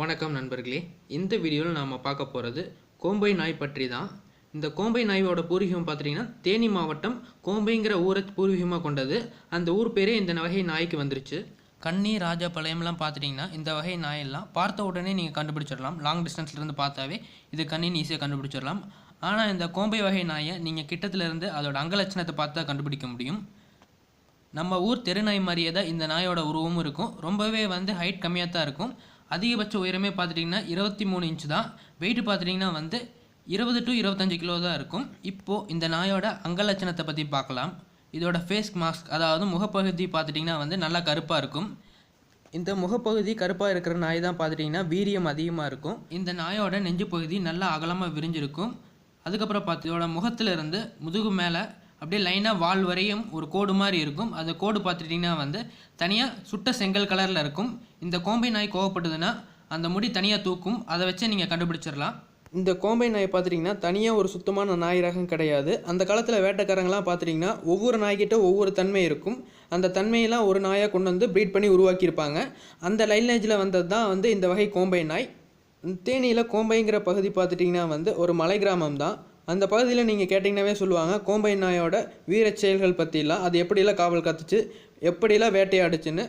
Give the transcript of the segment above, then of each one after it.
வணக்கம் நண்பர்களே. இந்த வீடியோவில் நாம் பார்க்க போகிறது கோம்பை நாய் பற்றி தான் இந்த கோம்பை நாயோட பூர்வீகம் பார்த்துட்டிங்கன்னா தேனி மாவட்டம் கோம்பைங்கிற ஊரை பூர்வீகமாக கொண்டது. அந்த ஊர் பேரே இந்த வகை நாய்க்கு வந்துருச்சு. கண்ணி ராஜபாளையம்லாம் பார்த்துட்டிங்கன்னா இந்த வகை நாயெல்லாம் பார்த்த உடனே நீங்கள் கண்டுபிடிச்சிடலாம். லாங் டிஸ்டன்ஸ்லேருந்து பார்த்தாவே இது கண்ணின்னு ஈஸியாக கண்டுபிடிச்சிடலாம். ஆனால் இந்த கோம்பை வகை நாயை நீங்கள் கிட்டத்துலேருந்து அதோட அங்கலட்சணத்தை பார்த்து தான் கண்டுபிடிக்க முடியும். நம்ம ஊர் தெருநாய் மாதிரியே தான் இந்த நாயோட உருவமும் இருக்கும். ரொம்பவே வந்து ஹைட் கம்மியாக தான் இருக்கும். அதிகபட்ச உயரமே பார்த்துட்டிங்கன்னா இருபத்தி மூணு இன்ச்சு தான். வெயிட் பார்த்துட்டிங்கன்னா வந்து இருபது டு இருபத்தஞ்சு கிலோ தான் இருக்கும். இப்போது இந்த நாயோட அங்கலட்சணத்தை பற்றி பார்க்கலாம். இதோட ஃபேஸ் மாஸ்க் அதாவது முகப்பகுதி பார்த்துட்டிங்கன்னா வந்து நல்லா கருப்பாக இருக்கும். இந்த முகப்பகுதி கருப்பாக இருக்கிற நாய் தான் பார்த்துட்டிங்கன்னா வீரியம் அதிகமாக இருக்கும். இந்த நாயோட நெஞ்சு பகுதி நல்லா அகலமாக விரிஞ்சிருக்கும். அதுக்கப்புறம் பார்த்து இதோட முகத்துலேருந்து முதுகு மேலே அப்படியே லைனாக வால் வரையும் ஒரு கோடு மாதிரி இருக்கும். அந்த கோடு பார்த்துட்டிங்கன்னா வந்து தனியாக சுட்ட செங்கல் கலரில் இருக்கும். இந்த கோம்பை நாய் கோவப்பட்டதுன்னா அந்த முடி தனியாக தூக்கும். அதை வச்சு நீங்கள் கண்டுபிடிச்சிடலாம். இந்த கோம்பை நாய் பார்த்துட்டிங்கன்னா தனியாக ஒரு சுத்தமான நாய் ரகம் கிடையாது. அந்த காலத்தில் வேட்டைக்காரங்களாம் பார்த்துட்டிங்கன்னா ஒவ்வொரு நாய்கிட்ட ஒவ்வொரு தன்மை இருக்கும். அந்த தன்மையெல்லாம் ஒரு நாயாக கொண்டு வந்து ப்ரீட் பண்ணி உருவாக்கியிருப்பாங்க. அந்த லைனேஜில் வந்தது தான் வந்து இந்த வகை கோம்பை நாய். தேனியில் கோம்பைங்கிற பகுதி பார்த்துட்டிங்கன்னா வந்து ஒரு மலை கிராமம் தான் அந்த பகுதியில் நீங்கள் கேட்டிங்கனாவே சொல்லுவாங்க. கோம்பை நாயோட வீரச் செயல்கள் பற்றிலாம் அது எப்படியெல்லாம் காவல் காத்துச்சு எப்படியெல்லாம் வேட்டையாடுச்சுன்னு.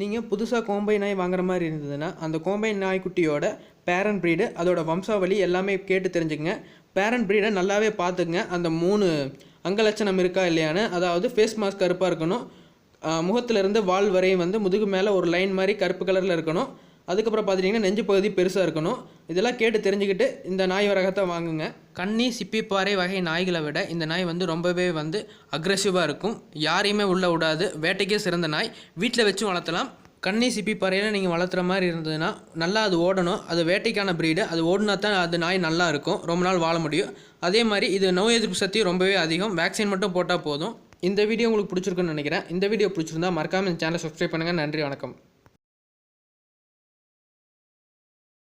நீங்கள் புதுசாக கோம்பை நாய் வாங்குற மாதிரி இருந்ததுன்னா அந்த கோம்பை நாய்க்குட்டியோட பேரன் ப்ரீடு அதோட வம்சாவளி எல்லாமே கேட்டு தெரிஞ்சுக்கங்க. பேரன் ப்ரீடை நல்லாவே பார்த்துக்குங்க. அந்த மூணு அங்கலட்சணம் இருக்கா இல்லையான்னு அதாவது ஃபேஸ் மாஸ்க் கருப்பாக இருக்கணும். முகத்திலிருந்து வால் வரையும் வந்து முதுகு மேலே ஒரு லைன் மாதிரி கருப்பு கலரில் இருக்கணும். அதுக்கப்புறம் பார்த்துட்டிங்கன்னா நெஞ்சு பகுதி பெருசாக இருக்கணும். இதெல்லாம் கேட்டு தெரிஞ்சுக்கிட்டு இந்த நாய் வரகத்தை வாங்குங்க. கண்ணி சிப்பிப்பாறை வகை நாய்களை விட இந்த நாய் வந்து ரொம்பவே வந்து அக்ரெசிவாக இருக்கும். யாரையுமே உள்ளே விடாது. வேட்டைக்கே சிறந்த நாய். வீட்டில் வச்சும் வளர்த்தலாம். கண்ணி சிப்பிப்பாறையில் நீங்கள் வளர்த்துற மாதிரி இருந்ததுன்னா நல்லா அது ஓடணும். அது வேட்டைக்கான ப்ரீடு அது ஓடினா தான் அது நாய் நல்லா இருக்கும். ரொம்ப நாள் வாழ முடியும். அதே மாதிரி இது நோய் எதிர்ப்பு சக்தி ரொம்பவே அதிகம். வேக்சின் மட்டும் போட்டால் போதும். இந்த வீடியோ உங்களுக்கு பிடிச்சிருக்குன்னு நினைக்கிறேன். இந்த வீடியோ பிடிச்சிருந்தா மறக்காமல் இந்த சேனலை சப்ஸ்கிரைப் பண்ணுங்கள் நன்றி வணக்கம்.